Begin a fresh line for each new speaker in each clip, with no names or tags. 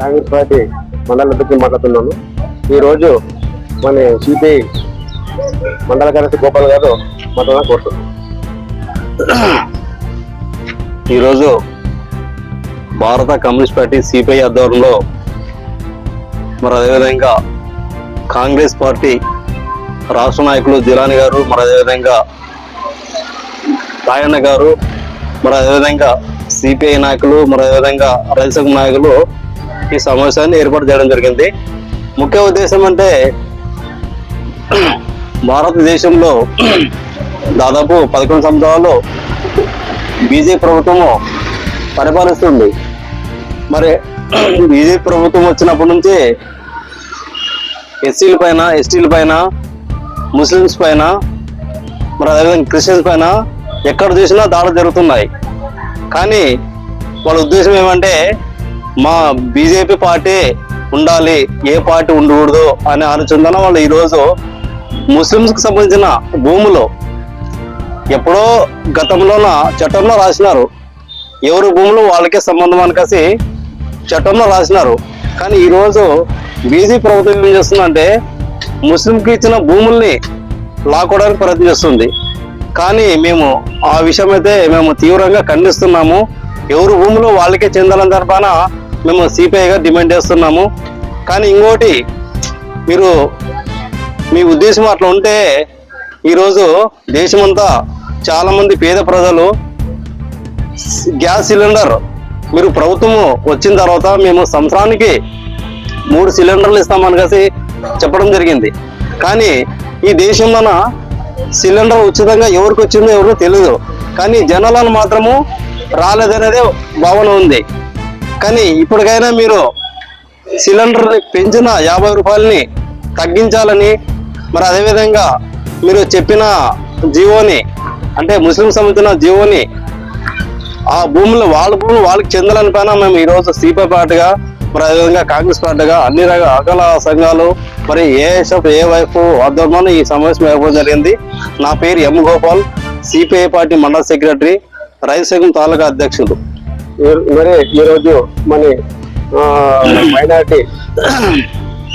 Congress party మండల అధ్యక్షులు మాట్లాడుతున్నాను. ఈరోజు మన సిపిఐ మండల కార్యదర్శి గోపాల్ గారు మాట్లాడాలని కోరుతున్నాను
ఈరోజు భారత కమ్యూనిస్ట్ పార్టీ సిపిఐ ఆధ్వర్యంలో మరి అదేవిధంగా కాంగ్రెస్ పార్టీ రాష్ట్ర నాయకులు జిలాని గారు మరి అదేవిధంగా రాయన్న గారు మరి అదేవిధంగా సిపిఐ నాయకులు మరి అదేవిధంగా రైతు సంఘం నాయకులు ఈ సమావేశాన్ని ఏర్పాటు చేయడం జరిగింది. ముఖ్య ఉద్దేశం అంటే భారతదేశంలో దాదాపు పదకొండు సంవత్సరాలు బీజేపీ ప్రభుత్వము పరిపాలిస్తుంది. మరి బీజేపీ ప్రభుత్వం వచ్చినప్పటి నుంచి ఎస్సీల పైన ఎస్టీల పైన ముస్లిమ్స్ పైన మరి అదేవిధంగా క్రిస్టియన్స్ పైన ఎక్కడ చూసినా దాడులు జరుగుతున్నాయి. కానీ వాళ్ళ ఉద్దేశం ఏమంటే మా బీజేపీ పార్టీ ఉండాలి ఏ పార్టీ ఉండకూడదు అనే ఆలోచన వాళ్ళు ఈరోజు ముస్లింస్కి సంబంధించిన భూములు ఎప్పుడో గతంలోన చట్టంలో రాసినారు. ఎవరి భూములు వాళ్ళకే సంబంధం అనకసి చట్టంలో రాసినారు. కానీ ఈరోజు బీజీ ప్రభుత్వం ఏం చేస్తుందంటే ముస్లింకి ఇచ్చిన భూముల్ని లాక్కోవడానికి ప్రయత్నం చేస్తుంది. కానీ మేము ఆ విషయం అయితే మేము తీవ్రంగా ఖండిస్తున్నాము. ఎవరు భూములు వాళ్ళకే చెందాలని తరపాన మేము సిపిఐగా డిమాండ్ చేస్తున్నాము. కానీ ఇంకోటి మీరు మీ ఉద్దేశం అట్లా ఉంటే ఈరోజు దేశమంతా చాలామంది పేద ప్రజలు గ్యాస్ సిలిండర్ మీరు ప్రభుత్వము వచ్చిన తర్వాత మేము సంవత్సరానికి మూడు సిలిండర్లు ఇస్తామని కలిసి చెప్పడం జరిగింది. కానీ ఈ దేశంలోన సిలిండర్ ఉచితంగా ఎవరికి వచ్చిందో ఎవరికో తెలియదు కానీ జనాలను మాత్రము రాలేదనేదే భావన ఉంది. కానీ ఇప్పటికైనా మీరు సిలిండర్ పెంచిన యాభై రూపాయలని తగ్గించాలని మరి అదేవిధంగా మీరు చెప్పిన జీవోని అంటే ముస్లిం సంబంధించిన జీవోని ఆ భూములు వాళ్ళ భూములు వాళ్ళకి చెందాలని పైన మేము ఈరోజు సిపిఐ పార్టీగా మరి అదేవిధంగా కాంగ్రెస్ పార్టీగా అన్ని రకాల సంఘాలు మరి ఏఎస్ఎఫ్ ఏ వైఫ్ ఆధ్వర్యంలో ఈ సమావేశం ఏర్పడడం జరిగింది. నా పేరు ఎం గోపాల్ సిపిఐ పార్టీ మండల సెక్రటరీ రైతు సంఘం తాలూకా అధ్యక్షుడు.
మరి ఈరోజు మన మైనార్టీ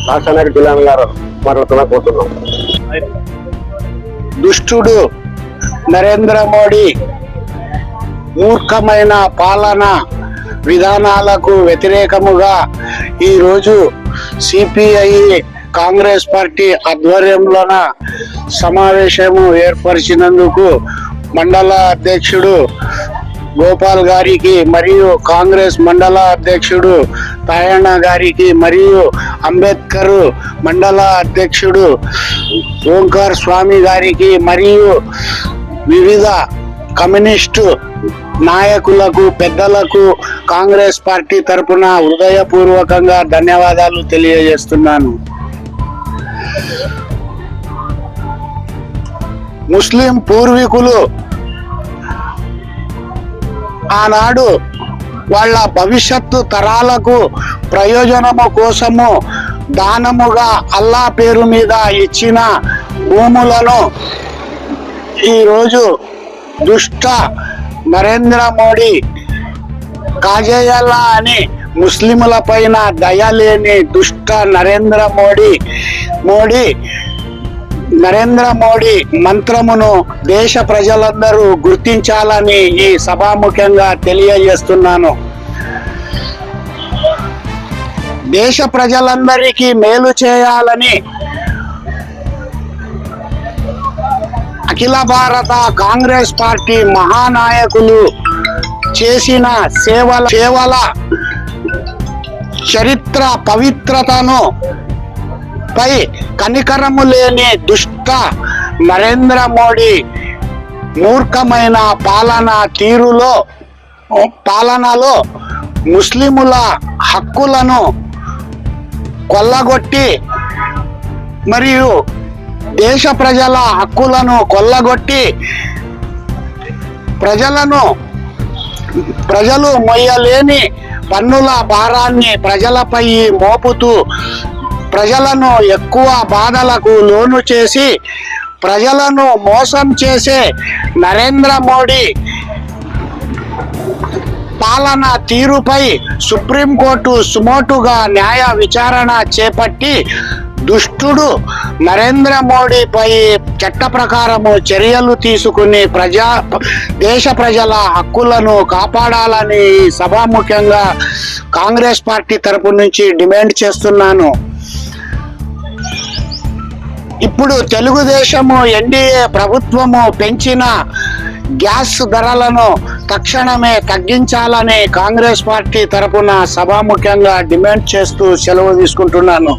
రాష్ట్ర నాయకుడు గారు మాట్లాడుతున్నా కోరుతున్నాం
దుష్టుడు నరేంద్ర మోడీ మూర్ఖమైన పాలన విధానాలకు వ్యతిరేకముగా ఈరోజు సిపిఐ కాంగ్రెస్ పార్టీ ఆధ్వర్యంలోన సమావేశము ఏర్పరిచినందుకు మండల అధ్యక్షుడు గోపాల్ గారికి మరియు కాంగ్రెస్ మండల అధ్యక్షుడు తాయణ గారికి మరియు అంబేద్కర్ మండల అధ్యక్షుడు ఓంకార్ స్వామి గారికి మరియు వివిధ కమ్యూనిస్టు నాయకులకు పెద్దలకు కాంగ్రెస్ పార్టీ తరపున హృదయపూర్వకంగా ధన్యవాదాలు తెలియజేస్తున్నాను. ముస్లిం పూర్వీకులు ఆనాడు వాళ్ళ భవిష్యత్తు తరాలకు ప్రయోజనము కోసము దానముగా అల్లా పేరు మీద ఇచ్చిన భూములను ఈరోజు దుష్ట నరేంద్ర మోడీ కాజేయాలా అని ముస్లిముల పైన దయలేని దుష్ట నరేంద్ర మోడీ మోడీ నరేంద్ర మోడీ మంత్రమును దేశ ప్రజలందరూ గుర్తించాలని ఈ సభాముఖ్యంగా తెలియజేస్తున్నాను. దేశ ప్రజలందరికీ మేలు చేయాలని అఖిల భారత కాంగ్రెస్ పార్టీ మహానాయకులు చేసిన సేవల సేవల చరిత్ర పవిత్రతను పై కనికరము లేని దుష్ట నరేంద్ర మోడీ మూర్ఖమైన పాలన తీరులో పాలనలో ముస్లిముల హక్కులను కొల్లగొట్టి మరియు దేశ ప్రజల హక్కులను కొల్లగొట్టి ప్రజలను ప్రజలు మొయ్యలేని పన్నుల భారాన్ని ప్రజలపై మోపుతూ ప్రజలను ఎక్కువ బాధలకు లోను చేసి ప్రజలను మోసం చేసే నరేంద్ర మోడీ పాలన తీరుపై సుప్రీంకోర్టు సుమోటుగా న్యాయ విచారణ చేపట్టి దుష్టుడు నరేంద్ర మోడీపై చట్ట ప్రకారము చర్యలు తీసుకుని ప్రజా దేశ ప్రజల హక్కులను కాపాడాలని సభాముఖ్యంగా కాంగ్రెస్ పార్టీ తరపు నుంచి డిమాండ్ చేస్తున్నాను. ఇప్పుడు తెలుగుదేశము ఎన్డీఏ ప్రభుత్వము పెంచిన గ్యాస్ ధరలను తక్షణమే తగ్గించాలని కాంగ్రెస్ పార్టీ తరపున సభాముఖ్యంగా డిమాండ్ చేస్తూ సెలవు తీసుకుంటున్నాను.